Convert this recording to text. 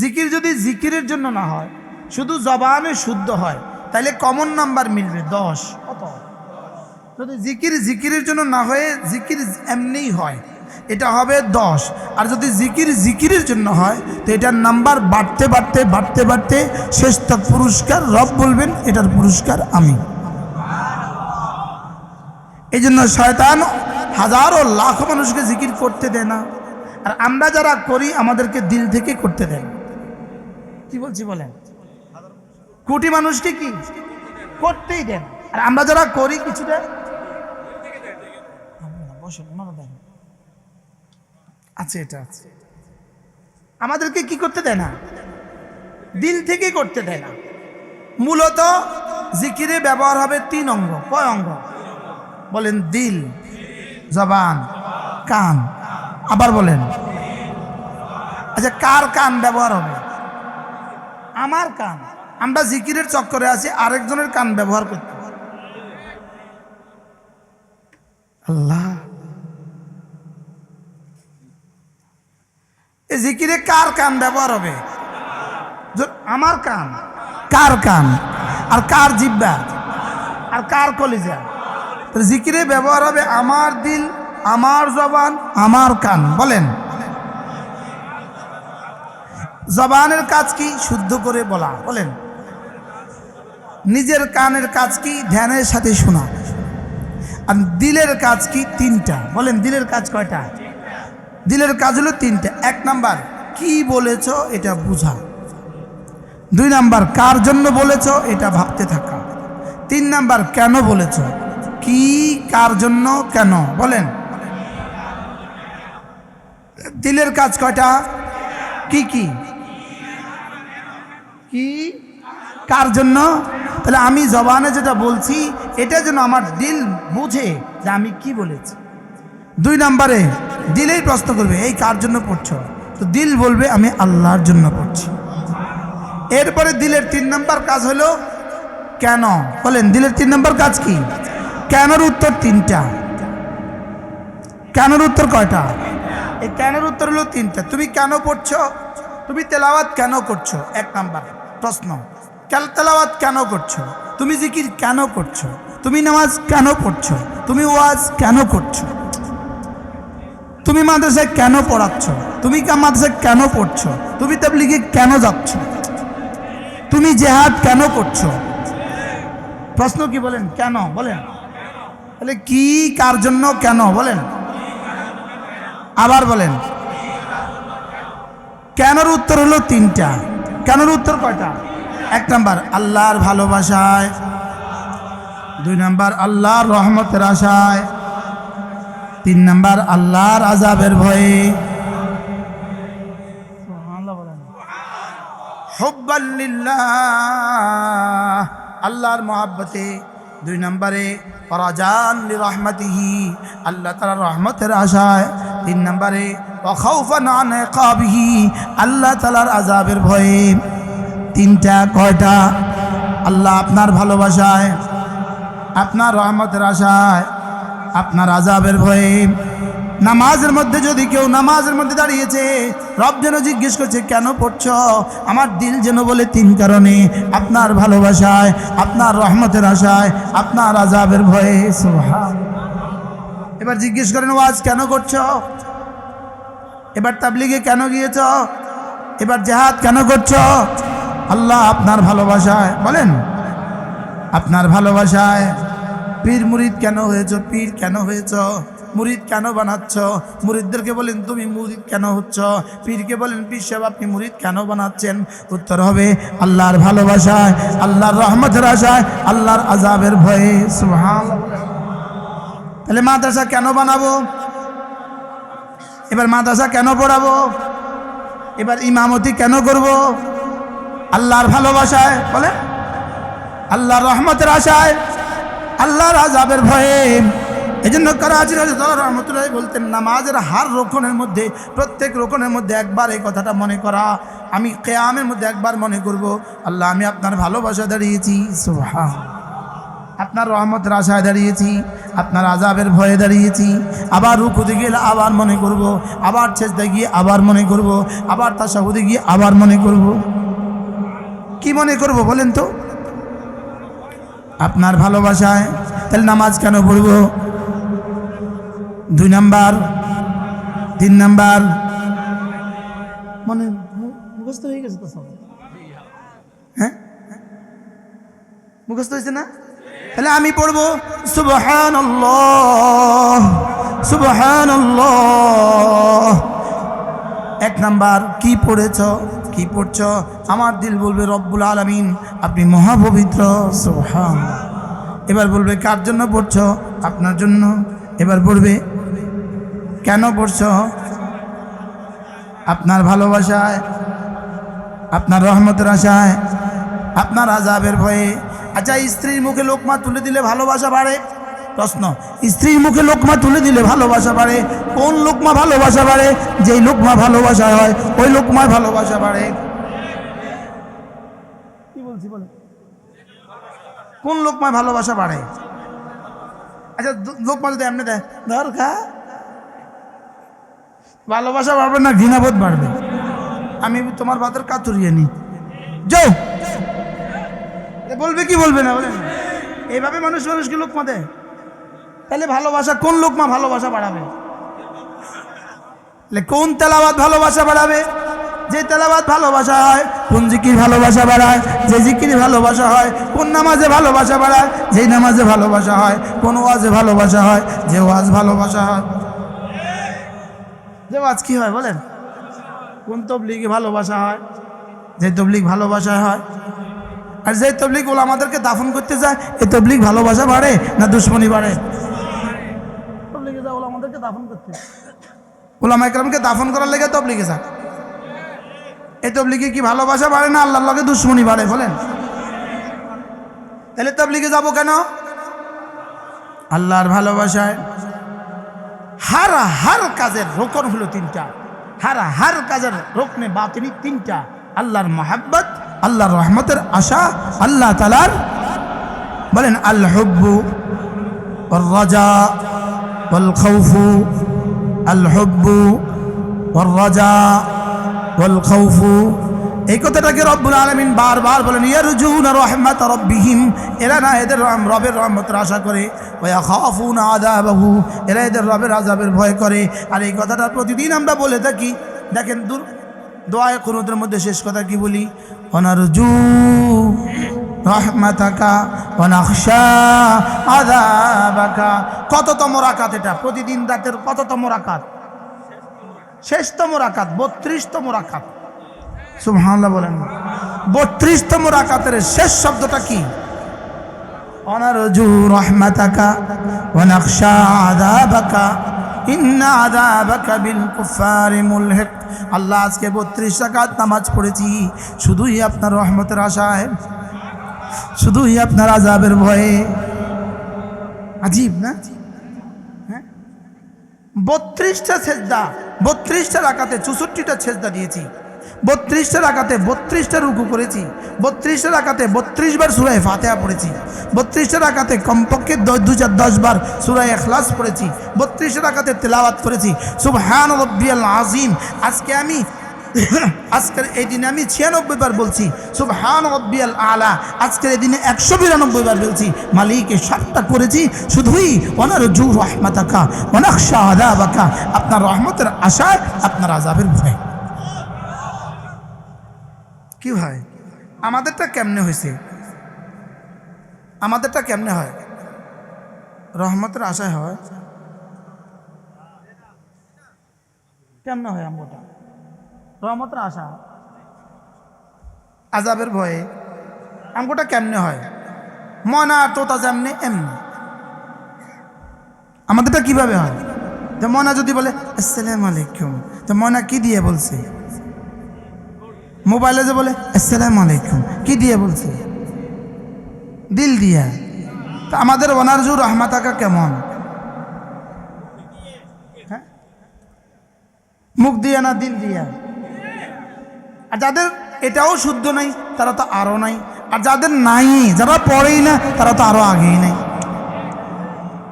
জিকির যদি জিকিরের জন্য না হয়, শুধু জবানে শুদ্ধ হয়, তাহলে কমন নাম্বার মিলবে, দশ। কত? যদি জিকির জিকিরের জন্য না হয়ে জিকির এমনিই হয়, এটা হবে দশ। আর যদি জিকির জিকিরের জন্য হয়, তো এটার নাম্বার বাড়তে বাড়তে বাড়তে বাড়তে শেষ তক পুরস্কার রব বলবেন, এটার পুরস্কার আমি। এই জন্য শয়তান হাজারো লাখ মানুষকে জিকির করতে দেয় না। আর আমরা যারা করি, আমাদেরকে দিল থেকে করতে দেন কি বলছি বলেন। কোটি মানুষকে কি? করতেই দেন। আর আমরা যারা করি কিছুটা? আছে, এটা আছে। আমাদেরকে কি করতে দেয় না? দিল থেকে করতে দেয় না। মূলত জিকিরে ব্যবহার হবে তিন অঙ্গ। কয় অঙ্গ? বলেন, দিল, জবান, কান। আবার বলেন। আচ্ছা কার কান ব্যবহার হবে? আমার কান, আমরা জিকিরের চক্করে আছি, আরেকজনের কান ব্যবহার করতে আল্লাহ। এই জিকিরে কার কান ব্যবহার হবে? আমার কান, কার কান? আর কার জিব্বা? আর কার কলিজা? জিকিরে ব্যবহার হবে আমার দিল, আমার জবান, আমার কান, বলেন। জবানের কাজ কি? শুদ্ধ করে বলা, বলেন। নিজের কানের কাজ কি? ধ্যানের সাথে শোনা। আর দিলের কাজ কি? তিনটা। বলেন, দিলের কাজ কয়টা? দিলের কাজ হলো তিনটা। এক নাম্বার, কি বলেছ এটা বুঝা। দুই নাম্বার, কার জন্য বলেছ এটা ভাবতে থাকা। তিন নাম্বার, কেন বলেছ? কি, কার জন্য, কেন? বলেন। দিলের কাজ কয়টা? কি কি? কি কার জন্য? তাহলে আমি জবানে যেটা বলছি, এটা যেন আমার দিল বুঝে যে আমি কি বলেছি। দুই নম্বরে, দিলেই প্রশ্ন করবে, এই কার জন্য পড়ছ? তো দিল বলবে, আমি আল্লাহর জন্য পড়ছি। এরপরে দিলের তিন নম্বর কাজ হলো, কেন? বলেন, দিলের তিন নম্বর কাজ কি? কেনর উত্তর তিনটা। কেনর উত্তর কয়টা? এই কেনর উত্তর হলো তিনটা। তুমি কেন পড়ছো? তুমি তেলাওয়াত কেন করছ? এক নাম্বার। প্রশ্ন তেলাওয়াত কেন করছ? তুমি জিকির কেন করছ? তুমি নামাজ কেন পড়ছো? তুমি ওয়াজ কেন করছ? তুমি মাদ্রাসায় কেন পড়াচ্ছ? তুমি মাদ্রাসায় কেন পড়ছো? তুমি তাবলিগে কেন যাচ্ছ? তুমি জেহাদ কেন করছ? প্রশ্ন কি বলেন? কেন? বলেন। তাহলে কি, কার জন্য, কেন? বলেন। আবার বলেন। কেনর উত্তর হলো তিনটা। কেনর উত্তর কয়টা? এক নাম্বার, আল্লাহর ভালোবাসায়। দুই নাম্বার, আল্লাহর রহমতের আশায়। তিন নাম্বার, আল্লাহর আজাবের ভয়ে। আল্লাহর মহাব্বতে। দুই নম্বরে পরাজান রহমতিহি, আল্লাহ তালার রহমতের আশায়। তিন নম্বরে আল্লাহ তালার আজাবের ভয়ে। তিনটা, কয়টা? আল্লাহ আপনার ভালোবাসায়, আপনার রহমতের আশায়, আপনার আজাবের ভয়ে। নামাজের মধ্যে যদি কেউ নামাজের মধ্যে দাঁড়িয়েছে, রব যেন জিজ্ঞেস করছে, কেন পড়ছ? আমার দিল যেন বলে তিন কারণে, আপনার ভালোবাসায়, আপনার রহমতের আশায়, আপনার আজাবের ভয়ে। সুবহান। এবার জিজ্ঞেস করেন, ওয়াজ কেন করছ? এবার তাবলিগে কেন গিয়েছ? এবার জেহাদ কেন করছ? আল্লাহ আপনার ভালোবাসায়, বলেন, আপনার ভালোবাসায় পীর মুরিদ কেন হয়েছ? পীর কেন হয়েছ? মুরিদ কেন বানাচ্ছ? মুরিদদেরকে বলেন, তুমি মুরিদ কেন হচ্ছ? পীরকে বলেন, পীর সাহেব, আপনি মুরিদ কেন বানাচ্ছেন? উত্তর হবে, আল্লাহর ভালোবাসায়, আল্লাহর রহমতের আশায়, আল্লাহর আজাবের ভয়ে। সুবহান তাহলে মাদ্রাসা কেন বানাবো? এবার মাদ্রাসা কেন পড়াবো? এবার ইমামতি কেন করব? আল্লাহর ভালোবাসায়, বলে? আল্লাহর রহমতের আশায়, আল্লাহর আজাবের ভয়ে। এই জন্য করাচির রহমতুল্লাহ বলতেন, নামাজের হার রোকনের মধ্যে, প্রত্যেক রোকনের মধ্যে একবার এই কথাটা মনে করা। আমি কেয়ামের মধ্যে একবার মনে করব, আল্লাহ আমি আপনার ভালোবাসা দাঁড়িয়েছি। সুবহান। আপনার রহমতের আশায় দাঁড়িয়েছি আপনার আজাবের ভয়ে দাঁড়িয়েছি। আবার রুকুতে গেলে আবার মনে করব আবার ছেজতে গিয়ে আবার মনে করব আবার তার সাহুদে গিয়ে আবার মনে করব। কি মনে করব বলেন তো? আপনার ভালোবাসায় তাহলে নামাজ কেন পড়ব? দুই নাম্বার তিন নাম্বার। মনে মুখস্থ হয়ে গেছে তো সব? হ্যাঁ? মুখস্থ হয়েছে না? তাহলে আমি পড়ব সুবহান সুবহান এক নাম্বার, কি পড়েছ? কি পড়ছ? আমার দিল বলবে, রব্বুল আলমিন, আপনি মহাপবিত্র। সুবহান। এবার বলবে, কার জন্য পড়ছ? আপনার জন্য। এবার পড়বে, কেন পড়ছ? আপনার ভালোবাসায়। আপনার রহমতের আশায়। আপনার আজাবের ভয়ে। আচ্ছা স্ত্রীর মুখে লোকমা তুলে দিলে ভালোবাসা বাড়ে? প্রশ্ন, স্ত্রীর মুখে লোকমা তুলে দিলে ভালোবাসা বাড়ে? কোন লোকমা ভালোবাসা বাড়ে? যেই লোকমা ভালোবাসা হয়, ওই লোকমায় ভালোবাসা বাড়ে। কি বলছি বলে? কোন লোকমায় ভালোবাসা বাড়ে? আচ্ছা লোকমা যদি এমনি দেয়, ধর খা। ভালোবাসা বাড়বে না, ঘৃণাবোধ বাড়বে। আমি তোমার ভাতের কাতুরিয়ে নি যাও। বলবে কি বলবে না বলেন? এইভাবে মানুষ মানুষকে লোকমা দেয় তাহলে ভালোবাসা কোন লোকমা ভালোবাসা বাড়াবে? কোন তেলাবাদ ভালোবাসা বাড়াবে? যে তেলাবাদ ভালোবাসা হয়, কোন জিকির ভালোবাসা বাড়ায়? যে জিকির ভালোবাসা হয়, কোন নামাজে ভালোবাসা বাড়ায়? যেই নামাজে ভালোবাসা হয়, কোন ওয়াজে ভালোবাসা হয়? যে ওয়াজ ভালোবাসা হয়। যে ওয়াজ কি হয় বলেন? কোন তবলিগে ভালোবাসা হয়? যে তবলিগ ভালোবাসা হয় আর যে তবলিগ ওলা আমাদেরকে দাফন করতে যায় এই তবলিগ ভালোবাসা বাড়ে না দুশ্মনী বাড়ে? তবলিগে যায় ওলা আমাদেরকে দাফন করতে। ওলামা একরামকে দাফন করার লেগে তবলিগে যায় এই তবলিগে কি ভালোবাসা বাড়ে না আল্লাহর লগে দুশ্মনী বাড়ে বলেন? তাহলে তবলিগে যাব কেন? আল্লাহর ভালোবাসায়। হার হার কাজের রোকন হলো তিনটা। হার হার কাজের রোকনে বাতিনি তিনটা। আল্লাহর মহাব্বত আল্লাহর রহমতের আশা আল্লাহ তালার বলেন আল হব্বু রাজা ওয়াল খৌফু আল হব্বু রাজা ওয়াল খৌফু এই কথাটাকে রব্বুল আলমিন বারবার বলেন ইয়ারজুন রহমাত রব্বিহিম। এরা না এদের রবের রহমতের আশা করে। ওয়া খাফুন আযাবাহু। এরা এদের রবের আযাবের ভয় করে। আর এই কথাটা প্রতিদিন আমরা বলে থাকি। দেখেন দূর দোয়ায় কুনুতের মধ্যে শেষ কথা কি বলি? অনারজু আযাবাকা। কততম রাকাত এটা? প্রতিদিন রাতের কততম রাকাত? শেষতম রাকাত, বত্রিশতম রাকাত। সুবহানাল্লাহ বলেন। বত্রিশতম রাকাতের শেষ শব্দটা কি? অনারজু রহমাতাকা ওয়ানাখশা আযাবাকা। ইন্না আযাবাকা বিল কুফারি মুলহিক। আল্লাহ আজকে বত্রিশ টাকা নামাজ পড়েছি। শুধুই আপনার রহমতের আশায়, শুধুই আপনার আজাবের ভয়ে। আজীব না? হ্যাঁ? বত্রিশটা সেজদা, বত্রিশটা রাখাতে চৌষট্টিটা সেজদা দিয়েছি। বত্রিশটা রাকাতে বত্রিশটা রুকু করেছি। বত্রিশটা রাকাতে বত্রিশ বার সুরায় ফাতেহা পড়েছি। বত্রিশটা রাকাতে কমপক্ষে দ- চার দশ বার সুরায় এখলাস পড়েছি। বত্রিশটা রাকাতে তেলাওয়াত করেছি। সুবহান রব্বিয়াল আজিম আজকে আমি আজকের এই দিনে আমি ছিয়ানব্বই বার বলছি সুবহান রব্বিয়াল আলা। আজকের এই দিনে একশো বিরানব্বই বার বলছি মালিকের সাতটা করেছি, শুধুই ওনার জু রহমাতাকা অনাকশা আদাবাকা আপনার রহমতের আশায়, আপনার আজাবের ভয়। কি হয় আমাদেরটা কেমনে হয়েছে? আমাদেরটা কেমনে হয়? রহমতের আশায় হয়। কেমনে হয় আমগোটা রহমতের আশা? আজাবের ভয়ে। আমগোটা কেমনে হয়? ময়না আর তোতা যেমনি এমনি। আমাদেরটা কীভাবে হয়? তো ময়না যদি বলে, আসসালাম আলাইকুম। তো ময়না কি দিয়ে বলছে? মোবাইলে যে বলে, আসসালামু আলাইকুম কি দিয়ে বলছে? দিল দিয়া। তা আমাদের ওনারজু রহমাতাকা কেমন? হ্যাঁ? মুখ দিয়া না দিল দিয়া? আর যাদের এটাও শুদ্ধ নাই, তারা তো আরও নাই। আর যাদের নাই, যারা পড়েই না, তারা তো আরও আগেই নাই।